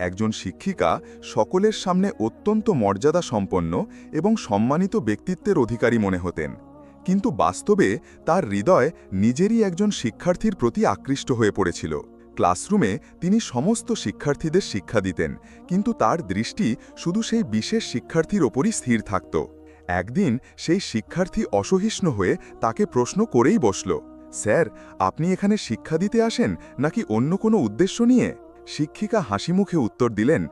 একজন শিক্ষিকা সকলের সামনে অত্যন্ত মর্যাদা সম্পন্ন এবং সম্মানিত ব্যক্তিত্বের অধিকারী মনে হতেন। কিন্তু বাস্তবে তার হৃদয় নিজেরই একজন শিক্ষার্থীর প্রতি আকৃষ্ট হয়ে পড়েছিল। ক্লাসরুমে তিনি সমস্ত শিক্ষার্থীদের শিক্ষা দিতেন, কিন্তু তার দৃষ্টি শুধু সেই বিশেষ শিক্ষার্থীর ওপরই স্থির থাকত। একদিন সেই শিক্ষার্থী অসহিষ্ণু হয়ে তাকে প্রশ্ন করেই বসল, স্যার, আপনি এখানে শিক্ষা দিতে আসেন নাকি অন্য কোনো উদ্দেশ্য নিয়ে? শিক্ষিকা হাসি মুখে উত্তর দিলেন,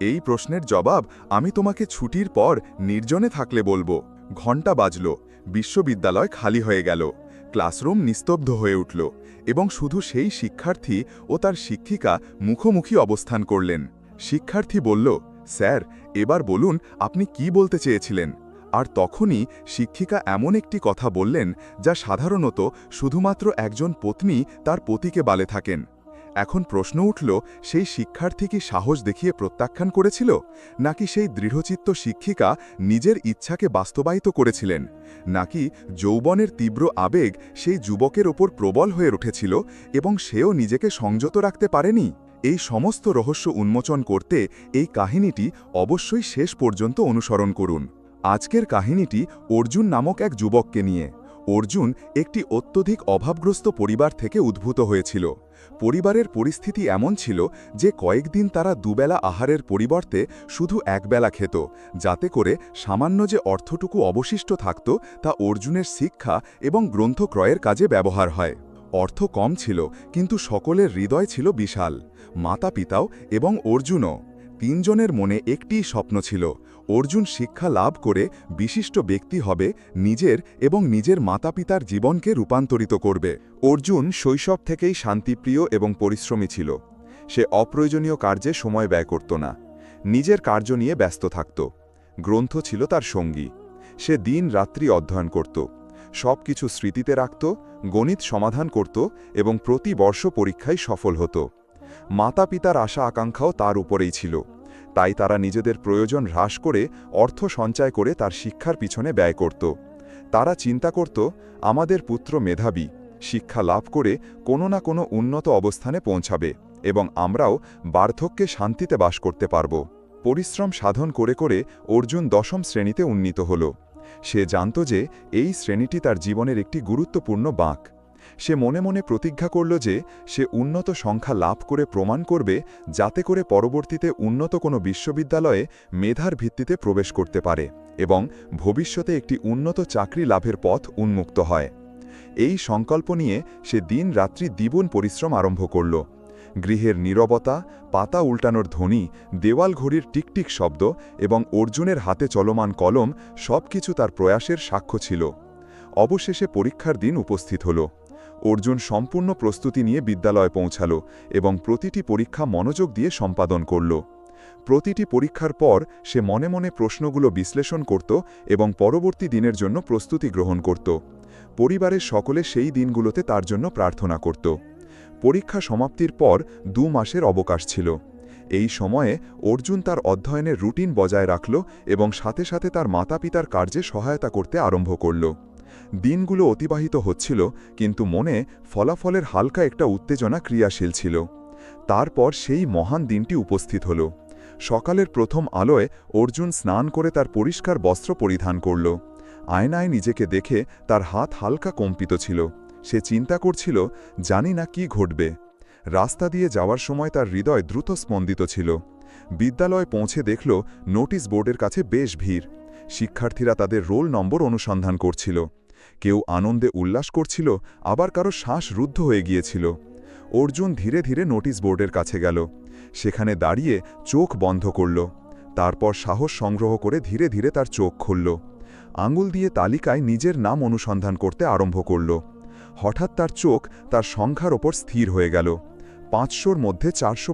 এই প্রশ্নের জবাব আমি তোমাকে ছুটির পর নির্জনে থাকলে বলব। ঘণ্টা বাজল, বিশ্ববিদ্যালয় খালি হয়ে গেল, ক্লাসরুম নিস্তব্ধ হয়ে উঠল এবং শুধু সেই শিক্ষার্থী ও তার শিক্ষিকা মুখোমুখি অবস্থান করলেন। শিক্ষার্থী বলল, স্যার, এবার বলুন আপনি কি বলতে চেয়েছিলেন? আর তখনই শিক্ষিকা এমন একটি কথা বললেন যা সাধারণত শুধুমাত্র একজন পত্নী তার পতিকে বালে থাকেন। এখন প্রশ্ন উঠল, সেই শিক্ষার্থী কি সাহস দেখিয়ে প্রত্যাখ্যান করেছিল? নাকি সেই দৃঢ়চিত্ত শিক্ষিকা নিজের ইচ্ছাকে বাস্তবায়িত করেছিলেন? নাকি যৌবনের তীব্র আবেগ সেই যুবকের ওপর প্রবল হয়ে উঠেছিল এবং সেও নিজেকে সংযত রাখতে পারেনি? এই সমস্ত রহস্য উন্মোচন করতে এই কাহিনীটি অবশ্যই শেষ পর্যন্ত অনুসরণ করুন। আজকের কাহিনীটি অর্জুন নামক এক যুবককে নিয়ে। অর্জুন একটি অত্যধিক অভাবগ্রস্ত পরিবার থেকে উদ্ভূত হয়েছিল। পরিবারের পরিস্থিতি এমন ছিল যে কয়েকদিন তারা দুবেলা আহারের পরিবর্তে শুধু একবেলা খেত, যাতে করে সামান্য যে অর্থটুকু অবশিষ্ট থাকত তা অর্জুনের শিক্ষা এবং গ্রন্থ ক্রয়ের কাজে ব্যবহার হয়। অর্থ কম ছিল, কিন্তু সকলের হৃদয় ছিল বিশাল। মাতা পিতাও এবং অর্জুনও তিনজনের মনে একটিই স্বপ্ন ছিল অর্জুন শিক্ষা লাভ করে বিশিষ্ট ব্যক্তি হবে নিজের এবং নিজের মাতাপিতার জীবনকে রূপান্তরিত করবে। অর্জুন শৈশব থেকেই শান্তিপ্রিয় এবং পরিশ্রমী ছিল। সে অপ্রয়োজনীয় কার্যে সময় ব্যয় করত না। নিজের কার্য নিয়ে ব্যস্ত থাকত। গ্রন্থ ছিল তার সঙ্গী। সে দিন রাত্রি অধ্যয়ন করত। সব কিছু স্মৃতিতে রাখত, গণিত সমাধান করত এবং প্রতি বর্ষ পরীক্ষায় সফল হতো। মাতা পিতার আশা আকাঙ্ক্ষাও তার উপরেই ছিল। তাই তারা নিজেদের প্রয়োজন হ্রাস করে অর্থ সঞ্চয় করে তার শিক্ষার পিছনে ব্যয় করত। তারা চিন্তা করত, আমাদের পুত্র মেধাবী, শিক্ষা লাভ করে কোনো না কোনো উন্নত অবস্থানে পৌঁছাবে এবং আমরাও বার্ধক্যে শান্তিতে বাস করতে পারব। পরিশ্রম সাধন করে করে অর্জুন দশম শ্রেণীতে উন্নীত হল। সে জানত যে এই শ্রেণীটি তার জীবনের একটি গুরুত্বপূর্ণ বাঁক। সে মনে মনে প্রতিজ্ঞা করল যে সে উন্নত সংখ্যা লাভ করে প্রমাণ করবে যাতে করে পরবর্তীতে উন্নত কোনো বিশ্ববিদ্যালয়ে মেধার ভিত্তিতে প্রবেশ করতে পারে এবং ভবিষ্যতে একটি উন্নত চাকরি লাভের পথ উন্মুক্ত হয়। এই সংকল্প নিয়ে সে দিন রাত্রি দ্বিগুণ পরিশ্রম আরম্ভ করল। গৃহের নীরবতা, পাতা উল্টানোর ধ্বনি, দেওয়াল ঘড়ির টিকটিক শব্দ এবং অর্জুনের হাতে চলমান কলম সব কিছু তার প্রয়াসের সাক্ষ্য ছিল। অবশেষে পরীক্ষার দিন উপস্থিত হল। অর্জুন সম্পূর্ণ প্রস্তুতি নিয়ে বিদ্যালয়ে পৌঁছাল এবং প্রতিটি পরীক্ষা মনোযোগ দিয়ে সম্পাদন করল। প্রতিটি পরীক্ষার পর সে মনে মনে প্রশ্নগুলো বিশ্লেষণ করত এবং পরবর্তী দিনের জন্য প্রস্তুতি গ্রহণ করত। পরিবারের সকলে সেই দিনগুলোতে তার জন্য প্রার্থনা করত। পরীক্ষা সমাপ্তির পর দু মাসের অবকাশ ছিল। এই সময়ে অর্জুন তার অধ্যয়নের রুটিন বজায় রাখল এবং সাথে সাথে তার মাতা পিতার কার্যে সহায়তা করতে আরম্ভ করল। দিনগুলো অতিবাহিত হচ্ছিল, কিন্তু মনে ফলাফলের হালকা একটা উত্তেজনা ক্রিয়াশীল ছিল। তারপর সেই মহান দিনটি উপস্থিত হল। সকালের প্রথম আলোয় অর্জুন স্নান করে তার পরিষ্কার বস্ত্র পরিধান করল। আয়নায় নিজেকে দেখে তার হাত হালকা কম্পিত ছিল। সে চিন্তা করছিল, জানি না কি ঘটবে। রাস্তা দিয়ে যাওয়ার সময় তার হৃদয় দ্রুত স্পন্দিত ছিল। বিদ্যালয়ে পৌঁছে দেখল, নোটিশ বোর্ডের কাছে বেশ ভিড়। শিক্ষার্থীরা তাদের রোল নম্বর অনুসন্ধান করছিল। কেউ আনন্দে উল্লাস করছিল, আবার কারও শ্বাস রুদ্ধ হয়ে গিয়েছিল। অর্জুন ধীরে ধীরে নোটিশ বোর্ডের কাছে গেল। সেখানে দাঁড়িয়ে চোখ বন্ধ করল। তারপর সাহস সংগ্রহ করে ধীরে ধীরে তার চোখ খুলল। আঙুল দিয়ে তালিকায় নিজের নাম অনুসন্ধান করতে আরম্ভ করল। হঠাৎ তার চোখ তার সংখ্যার ওপর স্থির হয়ে গেল। পাঁচশোর মধ্যে চারশো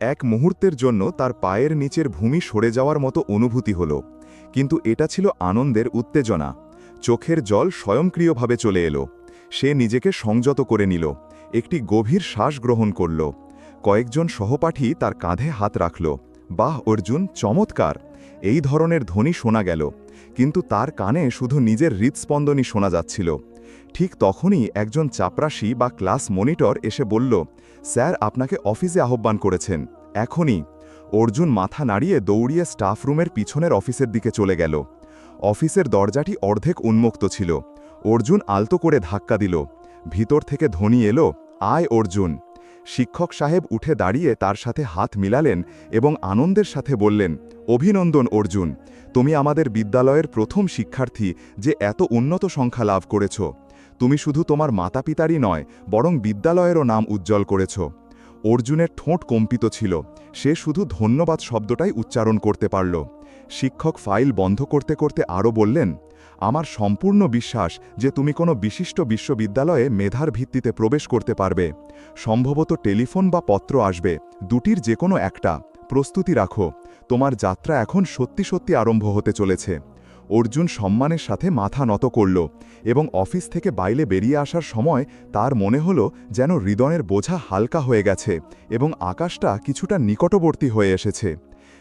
এক মুহূর্তের জন্য তার পায়ের নিচের ভূমি সরে যাওয়ার মতো অনুভূতি হল। কিন্তু এটা ছিল আনন্দের উত্তেজনা। চোখের জল স্বয়ংক্রিয়ভাবে চলে এলো। সে নিজেকে সংযত করে নিল, একটি গভীর শ্বাস গ্রহণ করল। কয়েকজন সহপাঠী তার কাঁধে হাত রাখল। বাহ, অর্জুন, চমৎকার! এই ধরনের ধ্বনি শোনা গেল, কিন্তু তার কানে শুধু নিজের হৃৎস্পন্দনই শোনা যাচ্ছিল। ঠিক তখনই একজন চাপরাশি বা ক্লাস মনিটর এসে বলল, স্যার, আপনাকে অফিসে আহ্বান করেছেন। এখনই। অর্জুন মাথা নাড়িয়ে দৌড়িয়ে স্টাফ রুমের পিছনের অফিসের দিকে চলে গেল। অফিসের দরজাটি অর্ধেক উন্মুক্ত ছিল। অর্জুন আলতো করে ধাক্কা দিল। ভিতর থেকে ধ্বনি এলো, আয় অর্জুন! শিক্ষক সাহেব উঠে দাঁড়িয়ে তার সাথে হাত মিলালেন এবং আনন্দের সাথে বললেন, অভিনন্দন অর্জুন! তুমি আমাদের বিদ্যালয়ের প্রথম শিক্ষার্থী যে এত উন্নত সংখ্যা লাভ করেছ। তুমি শুধু তোমার মাতাপিতারই নয়, বরং বিদ্যালয়েরও নাম উজ্জ্বল করেছ। অর্জুনের ঠোঁট কম্পিত ছিল। সে শুধু ধন্যবাদ শব্দটাই উচ্চারণ করতে পারল। শিক্ষক ফাইল বন্ধ করতে করতে আরও বললেন, আমার সম্পূর্ণ বিশ্বাস যে তুমি কোনো বিশিষ্ট বিশ্ববিদ্যালয়ে মেধার ভিত্তিতে প্রবেশ করতে পারবে। সম্ভবত টেলিফোন বা পত্র আসবে, দুটির যে কোনো একটা। প্রস্তুতি রাখো, তোমার যাত্রা এখন সত্যি সত্যি আরম্ভ হতে চলেছে। অর্জুন সম্মানের সাথে মাথা নত করল এবং অফিস থেকে বাইরে বেরিয়ে আসার সময় তার মনে হল যেন হৃদয়ের বোঝা হালকা হয়ে গেছে এবং আকাশটা কিছুটা নিকটবর্তী হয়ে এসেছে।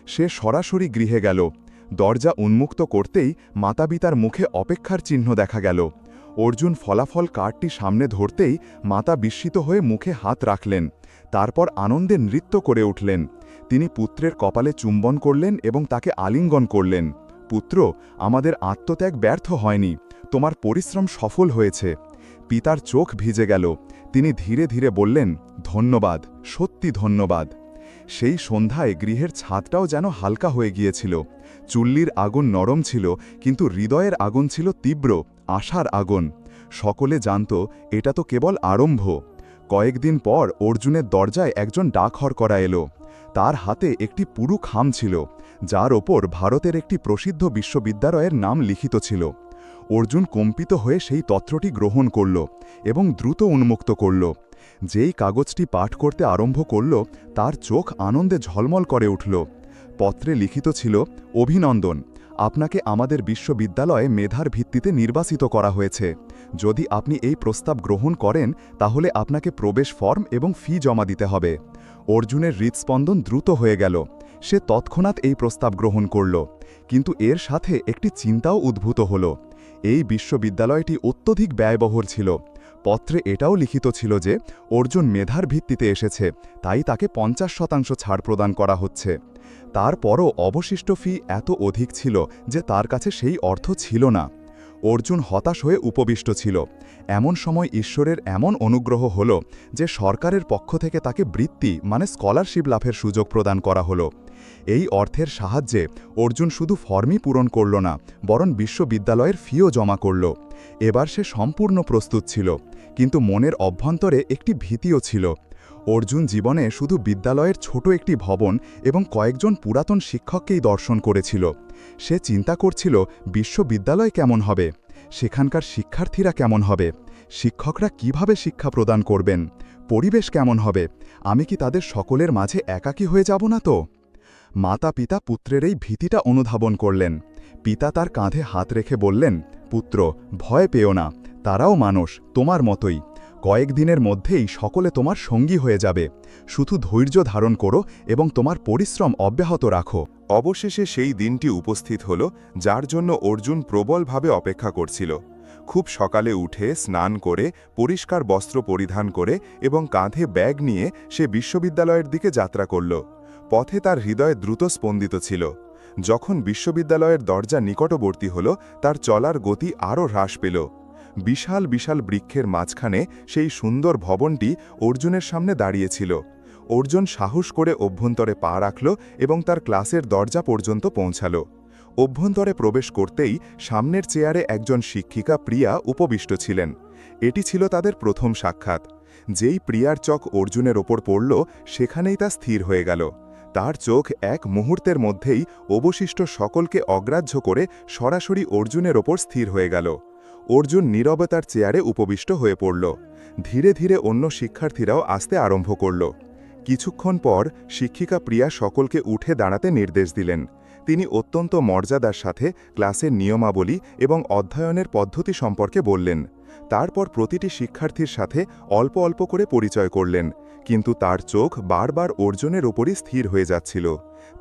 সে সরাসরি গৃহে গেল। দরজা উন্মুক্ত করতেই মাতাপিতার মুখে অপেক্ষার চিহ্ন দেখা গেল। অর্জুন ফলাফল কার্ডটি সামনে ধরতেই মাতা বিস্মিত হয়ে মুখে হাত রাখলেন। তারপর আনন্দে নৃত্য করে উঠলেন। তিনি পুত্রের কপালে চুম্বন করলেন এবং তাকে আলিঙ্গন করলেন। পুত্র, আমাদের আত্মত্যাগ ব্যর্থ হয়নি। তোমার পরিশ্রম সফল হয়েছে পিতার চোখ ভিজে গেল। তিনি ধীরে ধীরে বললেন, ধন্যবাদ, সত্যি ধন্যবাদ। সেই সন্ধ্যায় গৃহের ছাদটাও যেন হালকা হয়ে গিয়েছিল। চুল্লির আগুন নরম ছিল, কিন্তু হৃদয়ের আগুন ছিল তীব্র, আশার আগুন। সকলে জানত, এটা তো কেবল আরম্ভ। কয়েকদিন পর অর্জুনের দরজায় একজন ডাকহর করা এলো। তার হাতে একটি পুরু খাম ছিল, যার ওপর ভারতের একটি প্রসিদ্ধ বিশ্ববিদ্যালয়ের নাম লিখিত ছিল। অর্জুন কম্পিত হয়ে সেই তত্রটি গ্রহণ করল এবং দ্রুত উন্মুক্ত করল। যেই কাগজটি পাঠ করতে আরম্ভ করল, তার চোখ আনন্দে ঝলমল করে উঠল। পত্রে লিখিত ছিল, অভিনন্দন, আপনাকে আমাদের বিশ্ববিদ্যালয়ে মেধার ভিত্তিতে নির্বাচিত করা হয়েছে। যদি আপনি এই প্রস্তাব গ্রহণ করেন, তাহলে আপনাকে প্রবেশ ফর্ম এবং ফি জমা দিতে হবে অর্জুনের হৃদস্পন্দন দ্রুত হয়ে গেল। সে তৎক্ষণাৎ এই প্রস্তাব গ্রহণ করল। কিন্তু এর সাথে একটি চিন্তাও উদ্ভূত হল। এই বিশ্ববিদ্যালয়টি অত্যধিক ব্যয়বহুল ছিল। পত্রে এটাও লিখিত ছিল যে, অর্জুন মেধার ভিত্তিতে এসেছে, তাই তাকে পঞ্চাশ শতাংশ ছাড় প্রদান করা হচ্ছে। তারপরও অবশিষ্ট ফি এত অধিক ছিল যে তার কাছে সেই অর্থ ছিল না। অর্জুন হতাশ হয়ে উপবিষ্ট ছিল। এমন সময় ঈশ্বরের এমন অনুগ্রহ হল যে সরকারের পক্ষ থেকে তাকে বৃত্তি মানে স্কলারশিপ লাভের সুযোগ প্রদান করা হলো। এই অর্থের সাহায্যে অর্জুন শুধু ফর্মই পূরণ করল না, বরং বিশ্ববিদ্যালয়ের ফিও জমা করল। এবার সে সম্পূর্ণ প্রস্তুত ছিল, কিন্তু মনের অভ্যন্তরে একটি ভীতিও ছিল। অর্জুন জীবনে শুধু বিদ্যালয়ের ছোট একটি ভবন এবং কয়েকজন পুরাতন শিক্ষককেই দর্শন করেছিল। সে চিন্তা করছিল, বিশ্ববিদ্যালয় কেমন হবে? সেখানকার শিক্ষার্থীরা কেমন হবে? শিক্ষকরা কীভাবে শিক্ষা প্রদান করবেন? পরিবেশ কেমন হবে? আমি কি তাদের সকলের মাঝে একাকী হয়ে যাব না তো? মাতা পিতা পুত্রের এই ভীতিটা অনুধাবন করলেন। পিতা তার কাঁধে হাত রেখে বললেন, পুত্র, ভয় পেও না। তারাও মানুষ, তোমার মতোই। কয়েকদিনের মধ্যেই সকলে তোমার সঙ্গী হয়ে যাবে। শুধু ধৈর্য ধারণ করো এবং তোমার পরিশ্রম অব্যাহত রাখো। অবশেষে সেই দিনটি উপস্থিত হল, যার জন্য অর্জুন প্রবলভাবে অপেক্ষা করছিল। খুব সকালে উঠে স্নান করে, পরিষ্কার বস্ত্র পরিধান করে এবং কাঁধে ব্যাগ নিয়ে সে বিশ্ববিদ্যালয়ের দিকে যাত্রা করল। পথে তার হৃদয় দ্রুত স্পন্দিত ছিল। যখন বিশ্ববিদ্যালয়ের দরজা নিকটবর্তী হল, তার চলার গতি আরও হ্রাস পেল। বিশাল বিশাল বৃক্ষের মাঝখানে সেই সুন্দর ভবনটি অর্জুনের সামনে দাঁড়িয়েছিল। অর্জুন সাহস করে অভ্যন্তরে পা রাখল এবং তার ক্লাসের দরজা পর্যন্ত পৌঁছাল। অভ্যন্তরে প্রবেশ করতেই সামনের চেয়ারে একজন শিক্ষিকা প্রিয়া উপবিষ্ট ছিলেন। এটি ছিল তাদের প্রথম সাক্ষাৎ। যেই প্রিয়ার চোখ অর্জুনের ওপর পড়ল, সেখানেই তা স্থির হয়ে গেল। তার চোখ এক মুহূর্তের মধ্যেই অবশিষ্ট সকলকে অগ্রাহ্য করে সরাসরি অর্জুনের ওপর স্থির হয়ে গেল। অর্জুন নীরবতার চেয়ারে উপবিষ্ট হয়ে পড়ল। ধীরে ধীরে অন্য শিক্ষার্থীরাও আসতে আরম্ভ করল। কিছুক্ষণ পর শিক্ষিকা প্রিয়া সকলকে উঠে দাঁড়াতে নির্দেশ দিলেন। তিনি অত্যন্ত মর্যাদার সাথে ক্লাসের নিয়মাবলী এবং অধ্যয়নের পদ্ধতি সম্পর্কে বললেন। তারপর প্রতিটি শিক্ষার্থীর সাথে অল্প অল্প করে পরিচয় করলেন, কিন্তু তার চোখ বারবার অর্জুনের ওপরই স্থির হয়ে যাচ্ছিল।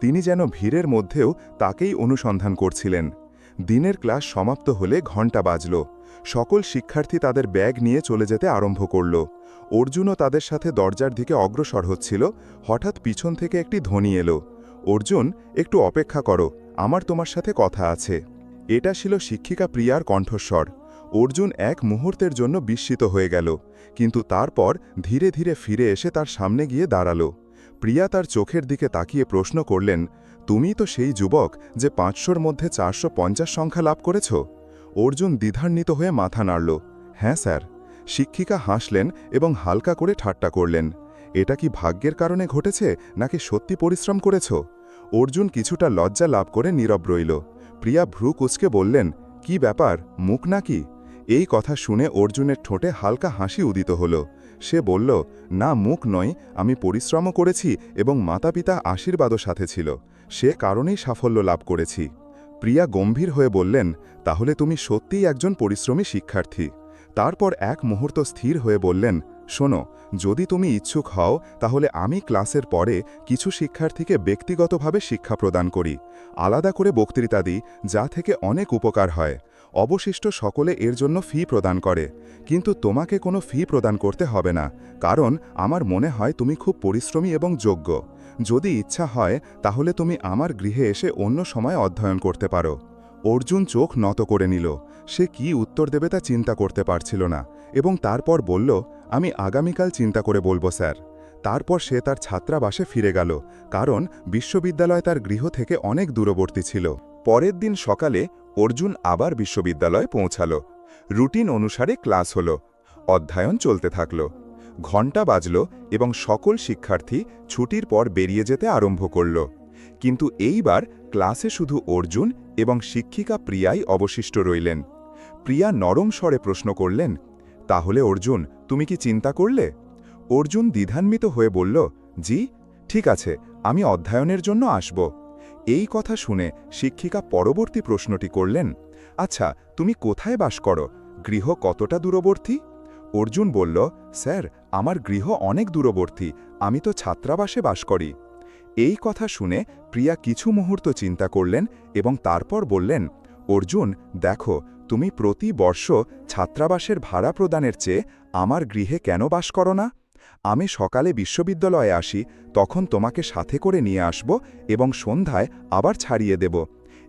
তিনি যেন ভিড়ের মধ্যেও তাকেই অনুসন্ধান করছিলেন। দিনের ক্লাস সমাপ্ত হলে ঘণ্টা বাজল। সকল শিক্ষার্থী তাদের ব্যাগ নিয়ে চলে যেতে আরম্ভ করল। অর্জুনও তাদের সাথে দরজার দিকে অগ্রসর হচ্ছিল। হঠাৎ পিছন থেকে একটি ধ্বনি এলো। অর্জুন, একটু অপেক্ষা করো। আমার তোমার সাথে কথা আছে। এটা ছিল শিক্ষিকা প্রিয়ার কণ্ঠস্বর। অর্জুন এক মুহূর্তের জন্য বিস্মিত হয়ে গেল। কিন্তু তারপর ধীরে ধীরে ফিরে এসে তার সামনে গিয়ে দাঁড়াল। প্রিয়া তার চোখের দিকে তাকিয়ে প্রশ্ন করলেন তুমি তো সেই যুবক যে পাঁচশোর মধ্যে চারশো পঞ্চাশ সংখ্যা লাভ করেছ? অর্জুন দ্বিধান্বিত হয়ে মাথা নাড়ল। হ্যাঁ স্যার। শিক্ষিকা হাসলেন এবং হালকা করে ঠাট্টা করলেন। এটা কি ভাগ্যের কারণে ঘটেছে নাকি সত্যি পরিশ্রম করেছ? অর্জুন কিছুটা লজ্জা লাভ করে নীরব রইল। প্রিয়া ভ্রু কুচকে বললেন, কি ব্যাপার? মুখ নাকি? এই কথা শুনে অর্জুনের ঠোঁটে হালকা হাসি উদিত হল। সে বলল, না, মুখ নয়। আমি পরিশ্রমও করেছি এবং মাতাপিতা আশীর্বাদও সাথে ছিল। সে কারণেই সাফল্য লাভ করেছি। প্রিয়া গম্ভীর হয়ে বললেন, তাহলে তুমি সত্যিই একজন পরিশ্রমী শিক্ষার্থী। তারপর এক মুহূর্ত স্থির হয়ে বললেন, শোনো, যদি তুমি ইচ্ছুক হও, তাহলে আমি ক্লাসের পরে কিছু শিক্ষার্থীকে ব্যক্তিগতভাবে শিক্ষা প্রদান করি। আলাদা করে বক্তৃতা দিই, যা থেকে অনেক উপকার হয়। অবশিষ্ট সকলে এর জন্য ফি প্রদান করে। কিন্তু তোমাকে কোনো ফি প্রদান করতে হবে না, কারণ আমার মনে হয় তুমি খুব পরিশ্রমী এবং যোগ্য। যদি ইচ্ছা হয়, তাহলে তুমি আমার গৃহে এসে অন্য সময় অধ্যয়ন করতে পারো। অর্জুন চোখ নত করে নিল। সে কি উত্তর দেবে তা চিন্তা করতে পারছিল না এবং তারপর বলল, আমি আগামীকাল চিন্তা করে বলব, স্যার। তারপর সে তার ছাত্রাবাসে ফিরে গেল, কারণ বিশ্ববিদ্যালয় তার গৃহ থেকে অনেক দূরবর্তী ছিল। পরের দিন সকালে অর্জুন আবার বিশ্ববিদ্যালয়ে পৌঁছাল। রুটিন অনুসারে ক্লাস হল। অধ্যয়ন চলতে থাকল। ঘণ্টা বাজল এবং সকল শিক্ষার্থী ছুটির পর বেরিয়ে যেতে আরম্ভ করল। কিন্তু এইবার ক্লাসে শুধু অর্জুন এবং শিক্ষিকা প্রিয়াই অবশিষ্ট রইলেন। প্রিয়া নরম স্বরে প্রশ্ন করলেন, তাহলে অর্জুন, তুমি কি চিন্তা করলে? অর্জুন দ্বিধান্বিত হয়ে বলল, জি, ঠিক আছে, আমি অধ্যয়নের জন্য আসব। এই কথা শুনে শিক্ষিকা পরবর্তী প্রশ্নটি করলেন আচ্ছা তুমি কোথায় বাস করো? গৃহ কতটা দূরবর্তী? অর্জুন বলল, স্যার, আমার গৃহ অনেক দূরবর্তী, আমি তো ছাত্রাবাসে বাস করি। এই কথা শুনে প্রিয়া কিছু মুহূর্ত চিন্তা করলেন এবং তারপর বললেন, অর্জুন, দেখো, তুমি প্রতি বর্ষ ছাত্রাবাসের ভাড়া প্রদানের চেয়ে আমার গৃহে কেন বাস করো না? আমি সকালে বিশ্ববিদ্যালয়ে আসি, তখন তোমাকে সাথে করে নিয়ে আসব এবং সন্ধ্যায় আবার ছাড়িয়ে দেব।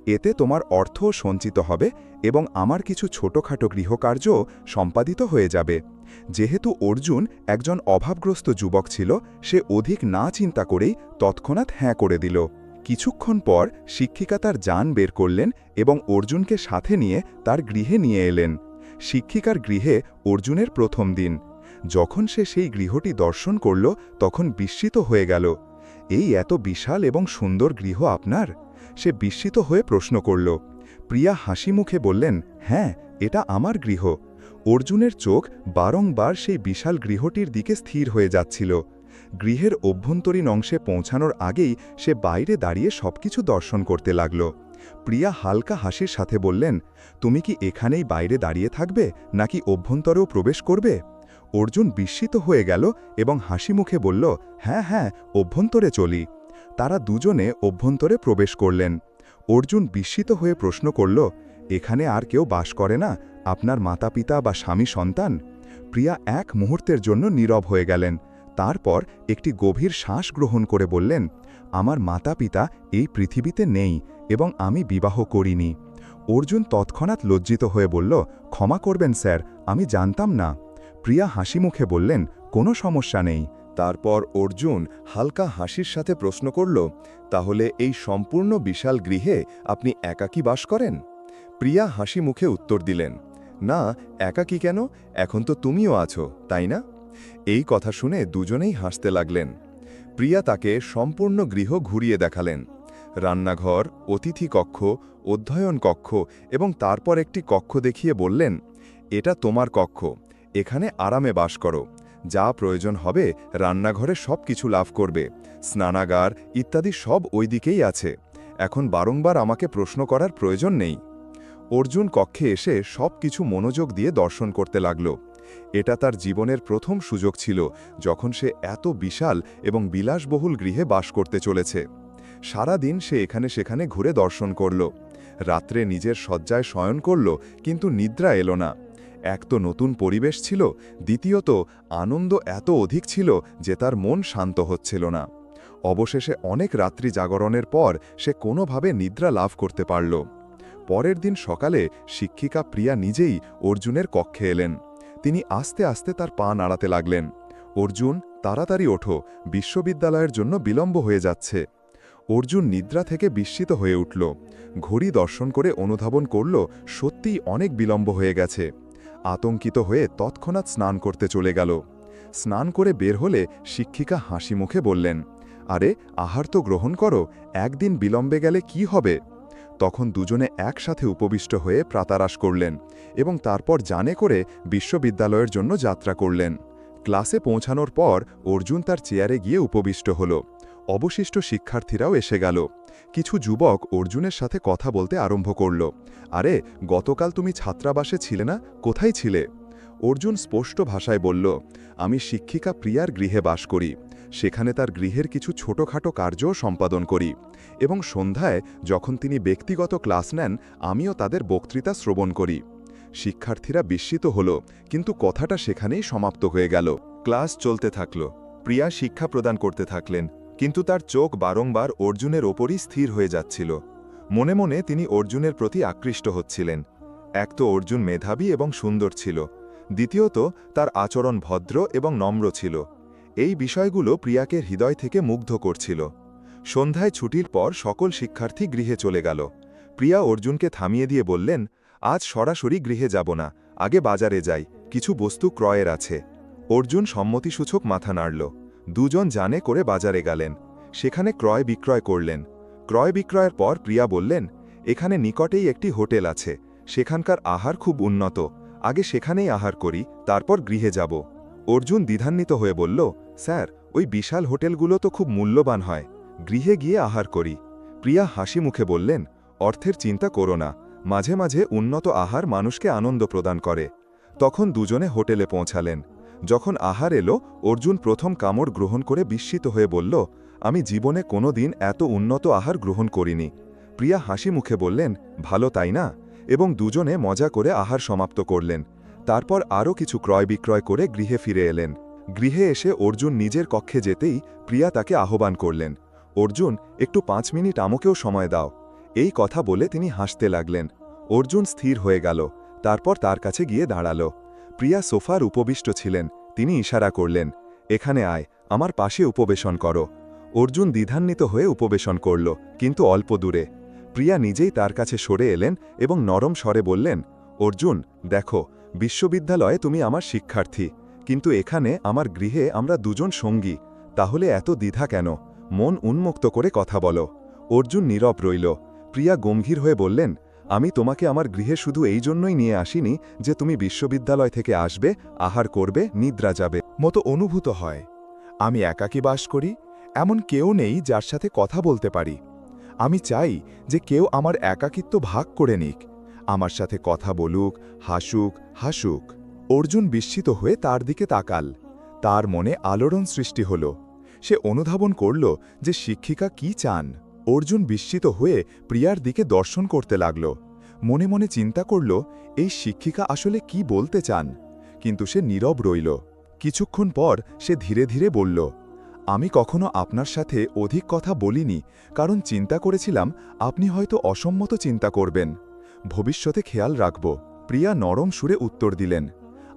এতে তোমার অর্থও সঞ্চিত হবে এবং আমার কিছু ছোটখাটো গৃহকার্যও সম্পাদিত হয়ে যাবে। যেহেতু অর্জুন একজন অভাবগ্রস্ত যুবক ছিল, সে অধিক না চিন্তা করেই তৎক্ষণাৎ হ্যাঁ করে দিল। কিছুক্ষণ পর শিক্ষিকা তার যান বের করলেন এবং অর্জুনকে সাথে নিয়ে তার গৃহে নিয়ে এলেন। শিক্ষিকার গৃহে অর্জুনের প্রথম দিন। যখন সে সেই গৃহটি দর্শন করল, তখন বিস্মিত হয়ে গেল। এই এত বিশাল এবং সুন্দর গৃহ আপনার! সে বিস্মিত হয়ে প্রশ্ন করল, প্রিয়া হাসি মুখে বললেন হ্যাঁ এটা আমার গৃহ। অর্জুনের চোখ বারংবার সেই বিশাল গৃহটির দিকে স্থির হয়ে যাচ্ছিল। গৃহের অভ্যন্তরীণ অংশে পৌঁছানোর আগেই সে বাইরে দাঁড়িয়ে সবকিছু দর্শন করতে লাগল। প্রিয়া হালকা হাসির সাথে বললেন, তুমি কি এখানেই বাইরে দাঁড়িয়ে থাকবে, নাকি অভ্যন্তরেও প্রবেশ করবে? অর্জুন বিস্মিত হয়ে গেল এবং হাসি মুখে বলল হ্যাঁ হ্যাঁ অভ্যন্তরে চলি। তারা দুজনে অভ্যন্তরে প্রবেশ করলেন। অর্জুন বিস্মিত হয়ে প্রশ্ন করল, এখানে আর কেউ বাস করে না? আপনার মাতাপিতা বা স্বামী সন্তান? প্রিয়া এক মুহূর্তের জন্য নীরব হয়ে গেলেন। তারপর একটি গভীর শ্বাস গ্রহণ করে বললেন, আমার মাতাপিতা এই পৃথিবীতে নেই এবং আমি বিবাহ করিনি। অর্জুন তৎক্ষণাৎ লজ্জিত হয়ে বলল, ক্ষমা করবেন স্যার, আমি জানতাম না। প্রিয়া হাসি মুখে বললেন, কোনো সমস্যা নেই। তারপর অর্জুন হালকা হাসির সাথে প্রশ্ন করল, তাহলে এই সম্পূর্ণ বিশাল গৃহে আপনি একাকী বাস করেন? প্রিয়া হাসি মুখে উত্তর দিলেন, না, একাকী কেন? এখন তো তুমিও আছো, তাই না? এই কথা শুনে দুজনেই হাসতে লাগলেন। প্রিয়া তাকে সম্পূর্ণ গৃহ ঘুরিয়ে দেখালেন। রান্নাঘর, অতিথি কক্ষ, অধ্যয়ন কক্ষ এবং তারপর একটি কক্ষ দেখিয়ে বললেন, এটা তোমার কক্ষ, এখানে আরামে বাস করো। যা প্রয়োজন হবে, রান্নাঘরে সব কিছু লাভ করবে। স্নানাগার ইত্যাদি সব ওই দিকেই আছে। এখন বারংবার আমাকে প্রশ্ন করার প্রয়োজন নেই। অর্জুন কক্ষে এসে সব কিছু মনোযোগ দিয়ে দর্শন করতে লাগল। এটা তার জীবনের প্রথম সুযোগ ছিল, যখন সে এত বিশাল এবং বিলাসবহুল গৃহে বাস করতে চলেছে। সারা দিন সে এখানে সেখানে ঘুরে দর্শন করল। রাত্রে নিজের শয্যায় শয়ন করল, কিন্তু নিদ্রা এলো না। এক তো নতুন পরিবেশ ছিল, দ্বিতীয়ত আনন্দ এত অধিক ছিল যে তার মন শান্ত হচ্ছিল না। অবশেষে অনেক রাত্রি জাগরণের পর সে কোনোভাবে নিদ্রা লাভ করতে পারল। পরের দিন সকালে শিক্ষিকা প্রিয়া নিজেই অর্জুনের কক্ষে এলেন। তিনি আস্তে আস্তে তার পা নাড়াতে লাগলেন। অর্জুন, তাড়াতাড়ি ওঠো, বিশ্ববিদ্যালয়ের জন্য বিলম্ব হয়ে যাচ্ছে। অর্জুন নিদ্রা থেকে বিস্মিত হয়ে উঠল। ঘড়ি দর্শন করে অনুধাবন করল, সত্যিই অনেক বিলম্ব হয়ে গেছে। আতঙ্কিত হয়ে তৎক্ষণাৎ স্নান করতে চলে গেল। স্নান করে বের হলে শিক্ষিকা হাসি মুখে বললেন, আরে, আহার তো গ্রহণ করো, একদিন বিলম্বে গেলে কি হবে? তখন দুজনে একসাথে উপবিষ্ট হয়ে প্রাতারাস করলেন এবং তারপর জানে করে বিশ্ববিদ্যালয়ের জন্য যাত্রা করলেন। ক্লাসে পৌঁছানোর পর অর্জুন তার চেয়ারে গিয়ে উপবিষ্ট হল। অবশিষ্ট শিক্ষার্থীরাও এসে গেল। কিছু যুবক অর্জুনের সাথে কথা বলতে আরম্ভ করল। আরে, গতকাল তুমি ছাত্রাবাসে ছিলে না? কোথায় ছিলে? অর্জুন স্পষ্ট ভাষায় বলল, আমি শিক্ষিকা প্রিয়ার গৃহে বাস করি। সেখানে তার গৃহের কিছু ছোটখাটো কার্যও সম্পাদন করি। এবং সন্ধ্যায় যখন তিনি ব্যক্তিগত ক্লাস নেন, আমিও তাদের বক্তৃতা শ্রবণ করি। শিক্ষার্থীরা বিস্মিত হল, কিন্তু কথাটা সেখানেই সমাপ্ত হয়ে গেল। ক্লাস চলতে থাকল। প্রিয়া শিক্ষা প্রদান করতে থাকলেন। কিন্তু তার চোখ বারংবার অর্জুনের ওপরই স্থির হয়ে যাচ্ছিল। মনে মনে তিনি অর্জুনের প্রতি আকৃষ্ট হচ্ছিলেন। এক তো অর্জুন মেধাবী এবং সুন্দর ছিল। দ্বিতীয়ত, তার আচরণ ভদ্র এবং নম্র ছিল। এই বিষয়গুলো প্রিয়াকে হৃদয় থেকে মুগ্ধ করছিল। সন্ধ্যায় ছুটির পর সকল শিক্ষার্থী গৃহে চলে গেল। প্রিয়া অর্জুনকে থামিয়ে দিয়ে বললেন, আজ সরাসরি গৃহে যাব না, আগে বাজারে যাই, কিছু বস্তু ক্রয়ের আছে। অর্জুন সম্মতিসূচক মাথা নাড়ল। দুজন জানে করে বাজারে গেলেন। সেখানে ক্রয় বিক্রয় করলেন। ক্রয় বিক্রয়ের পর প্রিয়া বললেন, এখানে নিকটেই একটি হোটেল আছে। সেখানকার আহার খুব উন্নত। আগে সেখানেই আহার করি, তারপর গৃহে যাব। অর্জুন দ্বিধান্বিত হয়ে বলল, স্যার, ওই বিশাল হোটেলগুলো তো খুব মূল্যবান হয়। গৃহে গিয়ে আহার করি। প্রিয়া হাসি মুখে বললেন, অর্থের চিন্তা করো না। মাঝে মাঝে উন্নত আহার মানুষকে আনন্দ প্রদান করে। তখন দুজনে হোটেলে পৌঁছালেন। যখন আহার এলো, অর্জুন প্রথম কামড় গ্রহণ করে বিস্মিত হয়ে বলল, আমি জীবনে কোনো দিন এত উন্নত আহার গ্রহণ করিনি। প্রিয়া হাসি মুখে বললেন, ভালো তাই না? এবং দুজনে মজা করে আহার সমাপ্ত করলেন। তারপর আরও কিছু ক্রয় বিক্রয় করে গৃহে ফিরে এলেন। গৃহে এসে অর্জুন নিজের কক্ষে যেতেই প্রিয়া তাকে আহ্বান করলেন, অর্জুন, একটু পাঁচ মিনিট আমাকেও সময় দাও। এই কথা বলে তিনি হাসতে লাগলেন। অর্জুন স্থির হয়ে গেল, তারপর তার কাছে গিয়ে দাঁড়াল। প্রিয়া সোফার উপবিষ্ট ছিলেন, তিনি ইশারা করলেন, এখানে আয়, আমার পাশে উপবেশন করো। অর্জুন দ্বিধান্বিত হয়ে উপবেশন করল, কিন্তু অল্প দূরে। প্রিয়া নিজেই তার কাছে সরে এলেন এবং নরম স্বরে বললেন, অর্জুন, দেখো, বিশ্ববিদ্যালয়ে তুমি আমার শিক্ষার্থী, কিন্তু এখানে আমার গৃহে আমরা দুজন সঙ্গী, তাহলে এত দ্বিধা কেন? মন উন্মুক্ত করে কথা বলো। অর্জুন নীরব রইল, প্রিয়া গম্ভীর হয়ে বললেন আমি তোমাকে আমার গৃহে শুধু এই জন্যই নিয়ে আসিনি যে তুমি বিশ্ববিদ্যালয় থেকে আসবে, আহার করবে, নিদ্রা যাবে, মতো অনুভূত হয়। আমি একাকী বাস করি, এমন কেউ নেই যার সাথে কথা বলতে পারি। আমি চাই যে কেউ আমার একাকিত্ব ভাগ করে নিক, আমার সাথে কথা বলুক, হাসুক হাসুক। অর্জুন বিস্মিত হয়ে তার দিকে তাকাল। তার মনে আলোড়ন সৃষ্টি হল। সে অনুধাবন করল যে শিক্ষিকা কি চান। অর্জুন বিস্মিত হয়ে প্রিয়ার দিকে দর্শন করতে লাগল। মনে মনে চিন্তা করল, এই শিক্ষিকা আসলে কি বলতে চান? কিন্তু সে নীরব রইল। কিছুক্ষণ পর সে ধীরে ধীরে বলল, আমি কখনো আপনার সাথে অধিক কথা বলিনি, কারণ চিন্তা করেছিলাম আপনি হয়তো অসম্মত চিন্তা করবেন। ভবিষ্যতে খেয়াল রাখব। প্রিয়া নরম সুরে উত্তর দিলেন,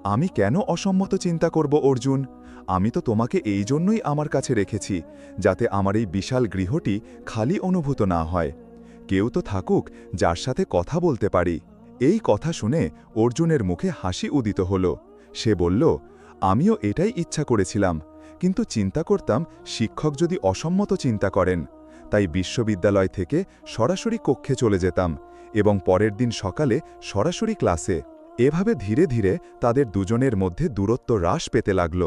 আমি কেন অসম্মত চিন্তা করব অর্জুন? আমি তো তোমাকে এই জন্যই আমার কাছে রেখেছি, যাতে আমার এই বিশাল গৃহটি খালি অনুভূত না হয়। কেউ তো থাকুক, যার সাথে কথা বলতে পারি। এই কথা শুনে অর্জুনের মুখে হাসি উদিত হল। সে বলল, আমিও এটাই ইচ্ছা করেছিলাম, কিন্তু চিন্তা করতাম শিক্ষক যদি অসম্মত চিন্তা করেন। তাই বিশ্ববিদ্যালয় থেকে সরাসরি কক্ষে চলে যেতাম এবং পরের দিন সকালে সরাসরি ক্লাসে। এভাবে ধীরে ধীরে তাদের দুজনের মধ্যে দূরত্ব হ্রাস পেতে লাগল।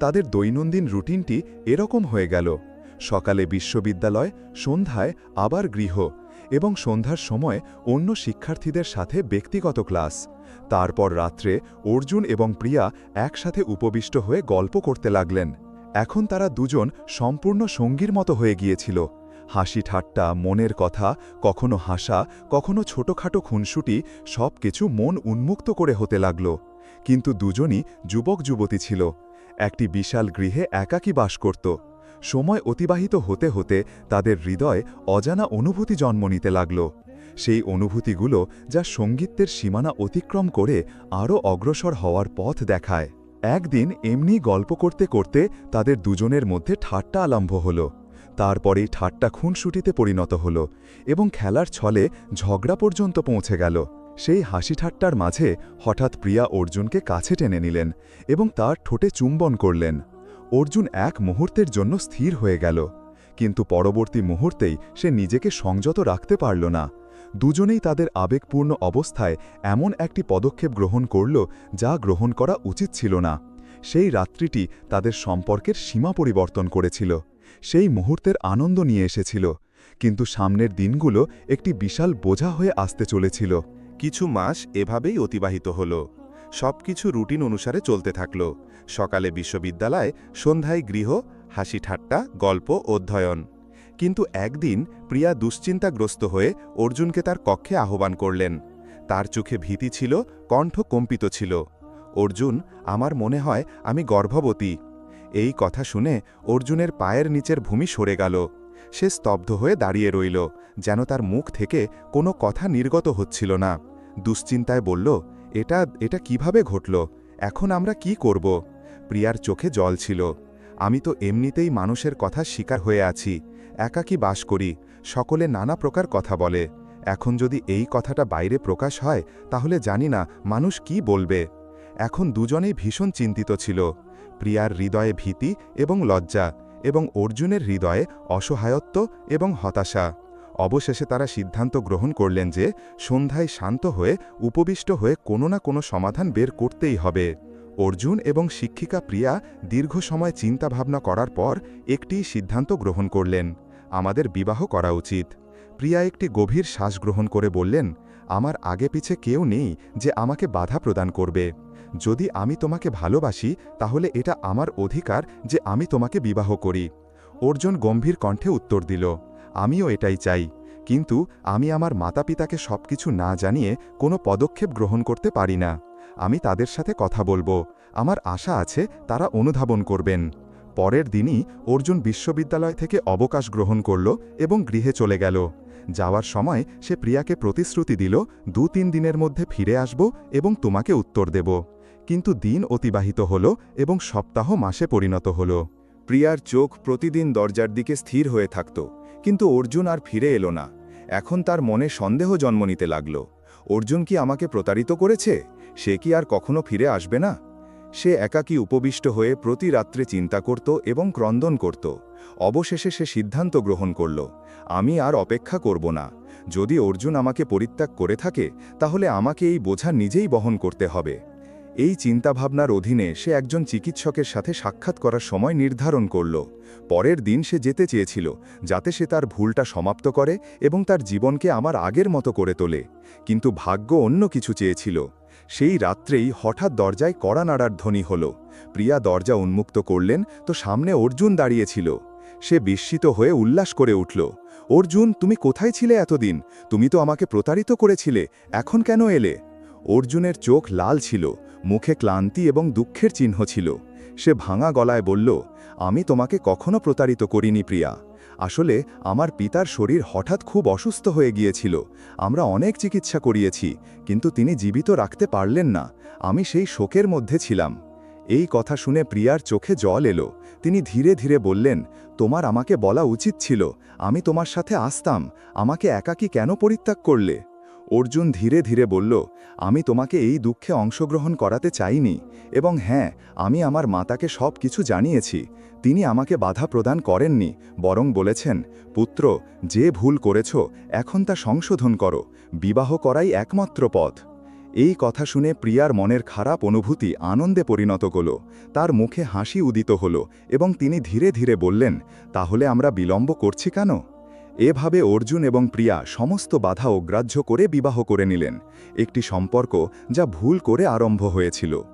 তাদের দৈনন্দিন রুটিনটি এরকম হয়ে গেল। সকালে বিশ্ববিদ্যালয়, সন্ধ্যায় আবার গৃহ এবং সন্ধ্যার সময় অন্য শিক্ষার্থীদের সাথে ব্যক্তিগত ক্লাস। তারপর রাত্রে অর্জুন এবং প্রিয়া একসাথে উপবিষ্ট হয়ে গল্প করতে লাগলেন। এখন তারা দুজন সম্পূর্ণ সঙ্গীর মতো হয়ে গিয়েছিল। হাসি ঠাট্টা, মনের কথা, কখনো হাসা, কখনো ছোটখাটো খুনসুটি সব কিছু মন উন্মুক্ত করে হতে লাগল। কিন্তু দুজনই যুবক যুবতী ছিল। একটি বিশাল গৃহে একাকী বাস করত। সময় অতিবাহিত হতে হতে তাদের হৃদয় অজানা অনুভূতি জন্ম নিতে লাগল। সেই অনুভূতিগুলো যা সঙ্গীতের সীমানা অতিক্রম করে আরও অগ্রসর হওয়ার পথ দেখায়। একদিন এমনি গল্প করতে করতে তাদের দুজনের মধ্যে ঠাট্টা আরম্ভ হল। তারপরেই ঠাট্টা খুনসুটিতে পরিণত হল এবং খেলার ছলে ঝগড়া পর্যন্ত পৌঁছে গেল। সেই হাসি ঠাট্টার মাঝে হঠাৎ প্রিয়া অর্জুনকে কাছে টেনে নিলেন এবং তার ঠোঁটে চুম্বন করলেন। অর্জুন এক মুহূর্তের জন্য স্থির হয়ে গেল, কিন্তু পরবর্তী মুহূর্তেই সে নিজেকে সংযত রাখতে পারল না। দুজনেই তাদের আবেগপূর্ণ অবস্থায় এমন একটি পদক্ষেপ গ্রহণ করল যা গ্রহণ করা উচিত ছিল না। সেই রাত্রিটি তাদের সম্পর্কের সীমা পরিবর্তন করেছিল, সেই মুহূর্তের আনন্দ নিয়ে এসেছিল, কিন্তু সামনের দিনগুলো একটি বিশাল বোঝা হয়ে আসতে চলেছিল। কিছু মাস এভাবেই অতিবাহিত হল। সবকিছু রুটিন অনুসারে চলতে থাকল। সকালে বিশ্ববিদ্যালয়, সন্ধ্যায় গৃহ, হাসি ঠাট্টা, গল্প, অধ্যয়ন। কিন্তু একদিন প্রিয়া দুশ্চিন্তাগ্রস্ত হয়ে অর্জুনকে তার কক্ষে আহ্বান করলেন। তার চোখে ভীতি ছিল, কণ্ঠ কম্পিত ছিল। অর্জুন, আমার মনে হয় আমি গর্ভবতী। এই কথা শুনে অর্জুনের পায়ের নিচের ভূমি সরে গেল। সে স্তব্ধ হয়ে দাঁড়িয়ে রইল, যেন তার মুখ থেকে কোনো কথা নির্গত হচ্ছিল না। দুশ্চিন্তায় বলল, এটা এটা কীভাবে ঘটল? এখন আমরা কি করব? প্রিয়ার চোখে জল ছিল। আমি তো এমনিতেই মানুষের কথা শিকার হয়ে আছি, একাকী বাস করি, সকলে নানা প্রকার কথা বলে। এখন যদি এই কথাটা বাইরে প্রকাশ হয়, তাহলে জানি না মানুষ কি বলবে। এখন দুজনেই ভীষণ চিন্তিত ছিল। প্রিয়ার হৃদয়ে ভীতি এবং লজ্জা এবং অর্জুনের হৃদয়ে অসহায়ত্ব এবং হতাশা। অবশেষে তারা সিদ্ধান্ত গ্রহণ করলেন যে সন্ধ্যায় শান্ত হয়ে, উপবিষ্ট হয়ে কোনো না কোনো সমাধান বের করতেই হবে। অর্জুন এবং শিক্ষিকা প্রিয়া দীর্ঘ সময় চিন্তাভাবনা করার পর একটি সিদ্ধান্ত গ্রহণ করলেন। আমাদের বিবাহ করা উচিত। প্রিয়া একটি গভীর শ্বাস গ্রহণ করে বললেন, আমার আগে পিছে কেউ নেই যে আমাকে বাধা প্রদান করবে। যদি আমি তোমাকে ভালোবাসি, তাহলে এটা আমার অধিকার যে আমি তোমাকে বিবাহ করি। অর্জুন গম্ভীর কণ্ঠে উত্তর দিল আমিও এটাই চাই। কিন্তু আমি আমার মাতাপিতাকে সবকিছু না জানিয়ে কোনো পদক্ষেপ গ্রহণ করতে পারি না। আমি তাদের সাথে কথা বলব। আমার আশা আছে তারা অনুধাবন করবেন। পরের দিনই অর্জুন বিশ্ববিদ্যালয় থেকে অবকাশ গ্রহণ করল এবং গৃহে চলে গেল। যাওয়ার সময় সে প্রিয়াকে প্রতিশ্রুতি দিল দু তিন দিনের মধ্যে ফিরে আসব এবং তোমাকে উত্তর দেব। কিন্তু দিন অতিবাহিত হল এবং সপ্তাহ মাসে পরিণত হল। প্রিয়ার চোখ প্রতিদিন দরজার দিকে স্থির হয়ে থাকত। কিন্তু অর্জুন আর ফিরে এলো না। এখন তার মনে সন্দেহ জন্ম নিতে লাগল। অর্জুন কি আমাকে প্রতারিত করেছে? সে কি আর কখনো ফিরে আসবে না? সে একাকী উপবিষ্ট হয়ে প্রতি রাত্রে চিন্তা করত এবং ক্রন্দন করত। অবশেষে সে সিদ্ধান্ত গ্রহণ করল, আমি আর অপেক্ষা করব না। যদি অর্জুন আমাকে পরিত্যাগ করে থাকে, তাহলে আমাকে এই বোঝা নিজেই বহন করতে হবে। এই চিন্তাভাবনার অধীনে সে একজন চিকিৎসকের সাথে সাক্ষাৎ করার সময় নির্ধারণ করল। পরের দিন সে যেতে চেয়েছিল, যাতে সে তার ভুলটা সমাপ্ত করে এবং তার জীবনকে আমার আগের মতো করে তোলে। কিন্তু ভাগ্য অন্য কিছু চেয়েছিল। সেই রাত্রেই হঠাৎ দরজায় কড়া নাড়ার ধ্বনি হল। প্রিয়া দরজা উন্মুক্ত করলেন তো সামনে অর্জুন দাঁড়িয়েছিল। সে বিস্মিত হয়ে উল্লাস করে উঠল, অর্জুন, তুমি কোথায় ছিলে এতদিন? তুমি তো আমাকে প্রতারিত করেছিলে, এখন কেন এলে? অর্জুনের চোখ লাল ছিল। মুখে ক্লান্তি এবং দুঃখের চিহ্ন ছিল। সে ভাঙা গলায় বলল, আমি তোমাকে কখনো প্রতারিত করিনি প্রিয়া। আসলে আমার পিতার শরীর হঠাৎ খুব অসুস্থ হয়ে গিয়েছিল। আমরা অনেক চিকিৎসা করিয়েছি, কিন্তু তিনি জীবিত রাখতে পারলেন না। আমি সেই শোকের মধ্যে ছিলাম এই কথা শুনে প্রিয়ার চোখে জল এলো। তিনি ধীরে ধীরে বললেন, তোমার আমাকে বলা উচিত ছিল। আমি তোমার সাথে আসতাম। আমাকে একাকী কেন পরিত্যাগ করলে? অর্জুন ধীরে ধীরে বলল, আমি তোমাকে এই দুঃখে অংশগ্রহণ করাতে চাইনি এবং হ্যাঁ আমি আমার মাতাকে সব কিছু জানিয়েছি। তিনি আমাকে বাধা প্রদান করেননি, বরং বলেছেন, পুত্র, যে ভুল করেছ, এখন তা সংশোধন করো। বিবাহ করাই একমাত্র পথ। এই কথা শুনে প্রিয়ার মনের খারাপ অনুভূতি আনন্দে পরিণত হল। তার মুখে হাসি উদিত হল এবং তিনি ধীরে ধীরে বললেন, তাহলে আমরা বিলম্ব করছি কেন? এভাবে অর্জুন এবং প্রিয়া সমস্ত বাধা অগ্রাহ্য করে বিবাহ করে নিলেন। একটি সম্পর্ক যা ভুল করে আরম্ভ হয়েছিল।